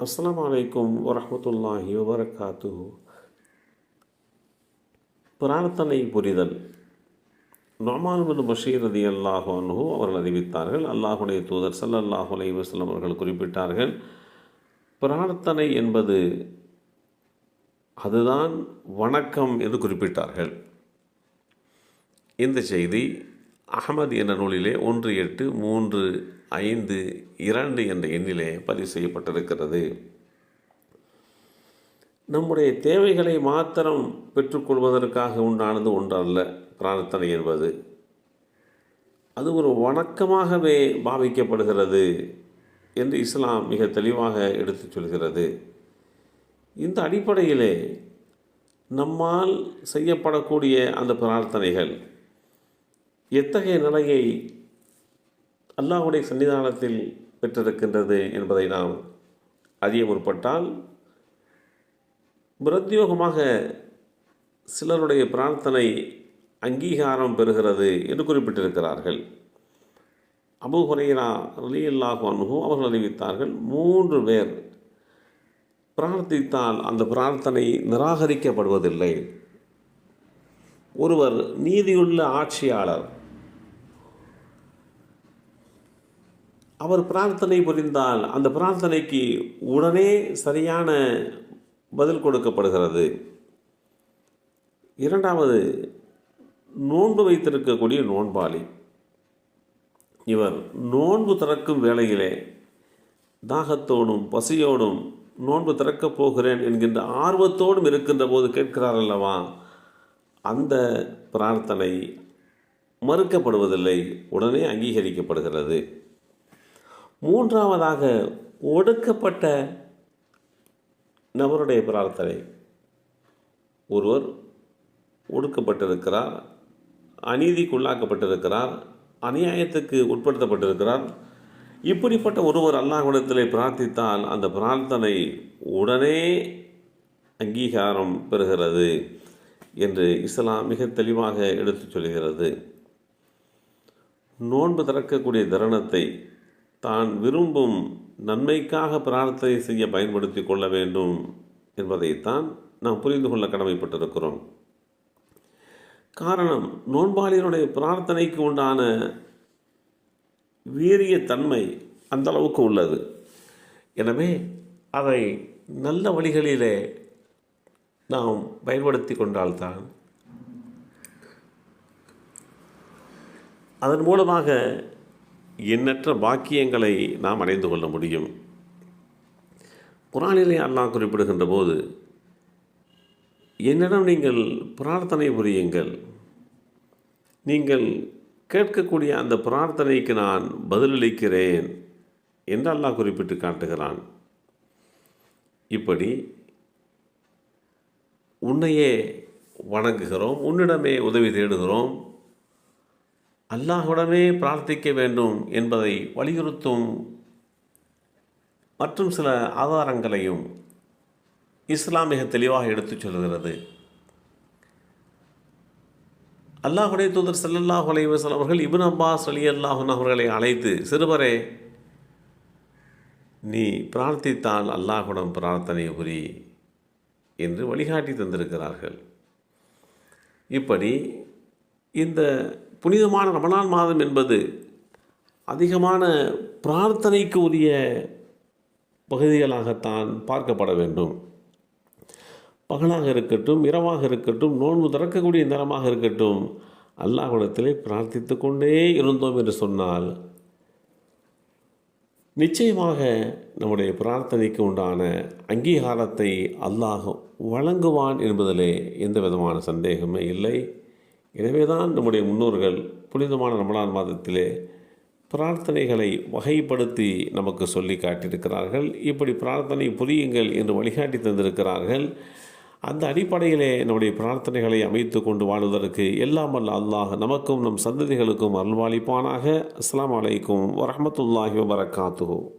அஸ்லாம் அலைக்கும் வரமத்துல்லாஹி வபரகாத்துஹு. பிரார்த்தனை புரிதல். நொமான் பஷீர் ரதி அல்லாஹு அன்ஹு அவர்கள் அறிவித்தார்கள். அல்லாஹுடைய தூதர் ஸல்லல்லாஹு அலைஹி வஸ்லம் அவர்கள் குறிப்பிட்டார்கள் பிரார்த்தனை என்பது அதுதான் வணக்கம் என்று குறிப்பிட்டார்கள். இந்த செய்தி அகமது என்ற நூலிலே ஒன்று எட்டு மூன்று ஐந்து இரண்டு என்ற எண்ணிலே பதிவு செய்யப்பட்டிருக்கிறது. நம்முடைய தேவைகளை மாத்திரம் பெற்றுக்கொள்வதற்காக உண்டானது ஒன்றல்ல பிரார்த்தனை என்பது. அது ஒரு வணக்கமாகவே பாவிக்கப்படுகிறது என்று இஸ்லாம் மிக தெளிவாக எடுத்துச் சொல்கிறது. இந்த அடிப்படையிலே நம்மால் செய்யப்படக்கூடிய அந்த பிரார்த்தனைகள் எத்தகைய நிலையை அல்லாஹுடைய சன்னிதானத்தில் பெற்றிருக்கின்றது என்பதை நாம் அறிய முற்பட்டால் பிரத்யோகமாக சிலருடைய பிரார்த்தனை அங்கீகாரம் பெறுகிறது என்று குறிப்பிட்டிருக்கிறார்கள். அபு ஹுரைரா அலி அல்லாஹு அனுகும் அவர்கள் அறிவித்தார்கள் மூன்று பேர் பிரார்த்தித்தால் அந்த பிரார்த்தனை நிராகரிக்கப்படுவதில்லை. ஒருவர் நீதியுள்ள ஆட்சியாளர் அவர் பிரார்த்தனை புரிந்தால் அந்த பிரார்த்தனைக்கு உடனே சரியான பதில் கொடுக்கப்படுகிறது. இரண்டாவது நோன்பு வைத்திருக்கக்கூடிய நோன்பாளி. இவர் நோன்பு திறக்கும் வேளையிலே தாகத்தோடும் பசியோடும் நோன்பு திறக்கப் போகிறேன் என்கின்ற ஆர்வத்தோடும் இருக்கின்ற போது கேட்கிறார் அல்லவா? அந்த பிரார்த்தனை மறுக்கப்படுவதில்லை உடனே அங்கீகரிக்கப்படுகிறது. மூன்றாவதாக ஒடுக்கப்பட்ட நபருடைய பிரார்த்தனை. ஒருவர் ஒடுக்கப்பட்டிருக்கிறார் அநீதிக்குள்ளாக்கப்பட்டிருக்கிறார் அநியாயத்துக்கு உட்படுத்தப்பட்டிருக்கிறார். இப்படிப்பட்ட ஒருவர் அல்லாஹ்விடத்தில் பிரார்த்தித்தால் அந்த பிரார்த்தனை உடனே அங்கீகாரம் பெறுகிறது என்று இஸ்லாம் மிக தெளிவாக எடுத்துச் சொல்கிறது. நோன்பு திறக்கக்கூடிய தருணத்தை தான் விரும்பும் நன்மைக்காக பிரார்த்தனை செய்ய பயன்படுத்தி கொள்ள வேண்டும் என்பதைத்தான் நாம் புரிந்து கொள்ள கடமைப்பட்டிருக்கிறோம். காரணம் நோன்பாளியனுடைய பிரார்த்தனைக்கு உண்டான வீரிய தன்மை அந்த அளவுக்கு உள்ளது. எனவே அதை நல்ல வழிகளிலே நாம் பயன்படுத்தி கொண்டால்தான் அதன் மூலமாக எண்ணற்ற பாக்கியங்களை நாம் அடைந்து கொள்ள முடியும். குரானிலே அல்லாஹ் குறிப்பிடுகின்ற போது என்னிடம் நீங்கள் பிரார்த்தனை புரியுங்கள். நீங்கள் கேட்கக்கூடிய அந்த பிரார்த்தனைக்கு நான் பதிலளிக்கிறேன் என்று அல்லாஹ் குறிப்பிட்டு காட்டுகிறான். இப்படி உன்னையே வணங்குகிறோம் உன்னிடமே உதவி தேடுகிறோம் அல்லாஹுடனே பிரார்த்திக்க வேண்டும் என்பதை வலியுறுத்தும் மற்றும் சில ஆதாரங்களையும் இஸ்லாம் மிக தெளிவாக எடுத்துச் சொல்கிறது. அல்லாஹுடைய தூதர் சல்லல்லாஹ் அலைவசல் அவர்கள் இபின் அப்பாஸ் அலி அல்லாஹன் அவர்களை அழைத்து சிறுவரே நீ பிரார்த்தித்தால் அல்லாஹுடன் பிரார்த்தனை புரி என்று வழிகாட்டி தந்திருக்கிறார்கள். இப்படி இந்த புனிதமான ரமணான் மாதம் என்பது அதிகமான பிரார்த்தனைக்கு உரிய பகுதிகளாகத்தான் பார்க்கப்பட வேண்டும். பகலாக இருக்கட்டும் இரவாக இருக்கட்டும் நோன்பு திறக்கக்கூடிய நேரமாக இருக்கட்டும் அல்லாஹ்விடத்திலே பிரார்த்தித்து கொண்டே இருந்தோம் என்று சொன்னால் நிச்சயமாக நம்முடைய பிரார்த்தனைக்கு உண்டான அங்கீகாரத்தை அல்லாஹ் வழங்குவான் என்பதிலே எந்த விதமான சந்தேகமே இல்லை. எனவேதான் நம்முடைய முன்னோர்கள் புனிதமான ரமணான் மாதத்திலே பிரார்த்தனைகளை வகைப்படுத்தி நமக்கு சொல்லி காட்டியிருக்கிறார்கள். இப்படி பிரார்த்தனை புரியுங்கள் என்று வழிகாட்டி தந்திருக்கிறார்கள். அந்த அடிப்படையிலே நம்முடைய பிரார்த்தனைகளை அமைத்து கொண்டு வாழ்வதற்கு எல்லாம் அல்ல அல்லாஹ் நமக்கும் நம் சந்ததிகளுக்கும் அருள்வாளிப்பானாக அஸ்லாம் வலைக்கும் வரமத்துல்லாஹி வபரகாத்துஹூ.